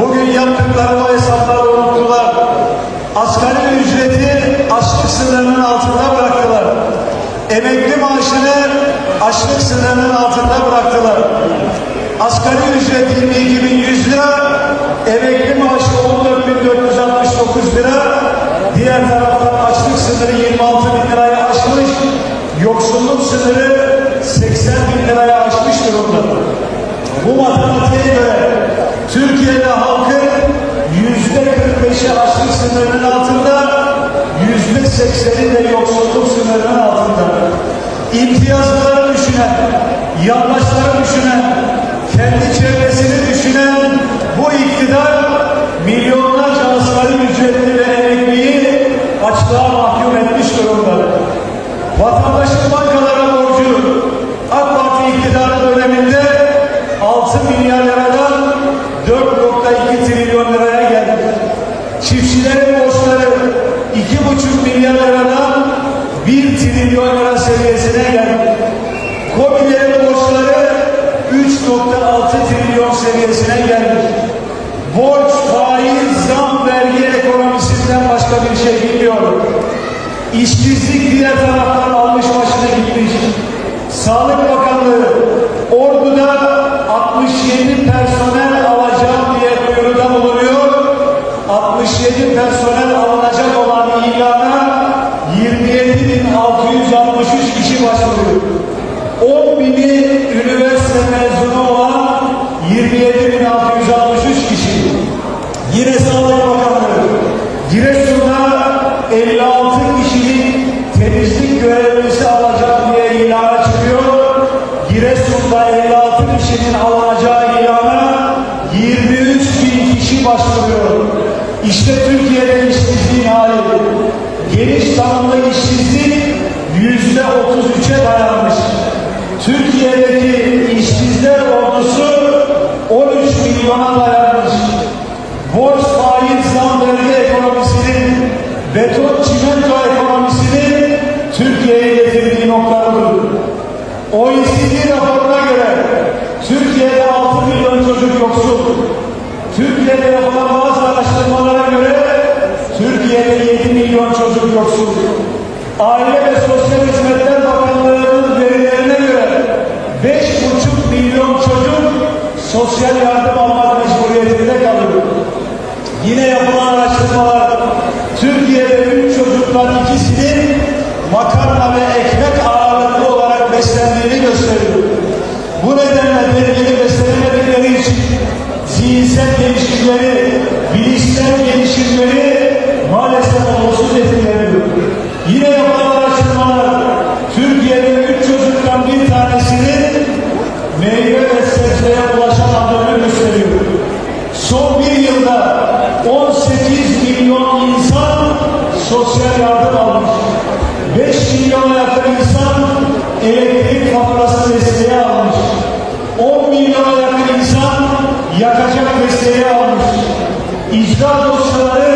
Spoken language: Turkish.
Bugün yaptıkları o hesapları unuttular. Asgari ücreti açlık sınırının altında bıraktılar. Emekli maaşını açlık sınırının altında bıraktılar. Asgari ücret 22.100 lira, emekli maaşı 14.469 lira, diğer taraftan açlık sınırı 26 bin liraya aşmış, yoksulluk sınırı 80 bin liraya aşmış durumda. Bu matematiğe göre Türkiye'de halkın yüzde 45'i açlık sınırının altında, yüzde 80'i de yoksulluk sınırının altında. İmtiyazları düşünen, yandaşları düşünen, kendi çevresini 4.2 trilyon liraya geldi. Çiftçilerin borçları 2,5 milyar liradan 1 trilyon lira seviyesine geldi. Kobilerin borçları 3.6 trilyon seviyesine geldi. Borç, faiz, zam, vergi ekonomisinden başka bir şey bilmiyorum. İşsizlik diğer taraftan almış başına gitmiş. Sağlık Bakanlığı orduda 67 personel kişinin alınacağı ilana 23 bin kişi başvuruyor. İşte Türkiye'de işsizliğin hali. Geniş tanımlı işsizlik yüzde 33'e dayanmış. Türkiye'deki işsizler ordusu 13 milyona dayanmış. Borç, faiz, zam, vergi ekonomisinin, beton, çimento ekonomisinin Türkiye'ye getirdiği noktadır. OECD raporuna göre Türkiye'de 6 milyon çocuk yoksul. Türkiye'de yapılan bazı araştırmalara göre Türkiye'de 7 milyon yoksul. Aile ve Sosyal Hizmetler Bakanlığı'nın verilerine göre 5,5 milyon çocuk sosyal yardım almak mecburiyetinde kalıyor. Yine yapılan araştırmalar Türkiye'de üç çocuktan ikisinin makarna ve ekmek ağırlıklı olarak beslendiğini gösteriyor. Bu nedenle dengeli beslenemedikleri için zihinsel gelişimleri, bilişsel gelişimleri maalesef olumsuz etkileniyor. Yine yapılan araştırmalar Türkiye'de üç çocuktan bir tanesinin meyve ve sebzeye ulaşamadığını gösteriyor. Son bir yılda 18 milyon insan sosyal yardım almış. 5 milyona yakın insan elektrik faturası desteği almış. 10 milyona yakın insan yakacak desteği almış. İcra dosyaları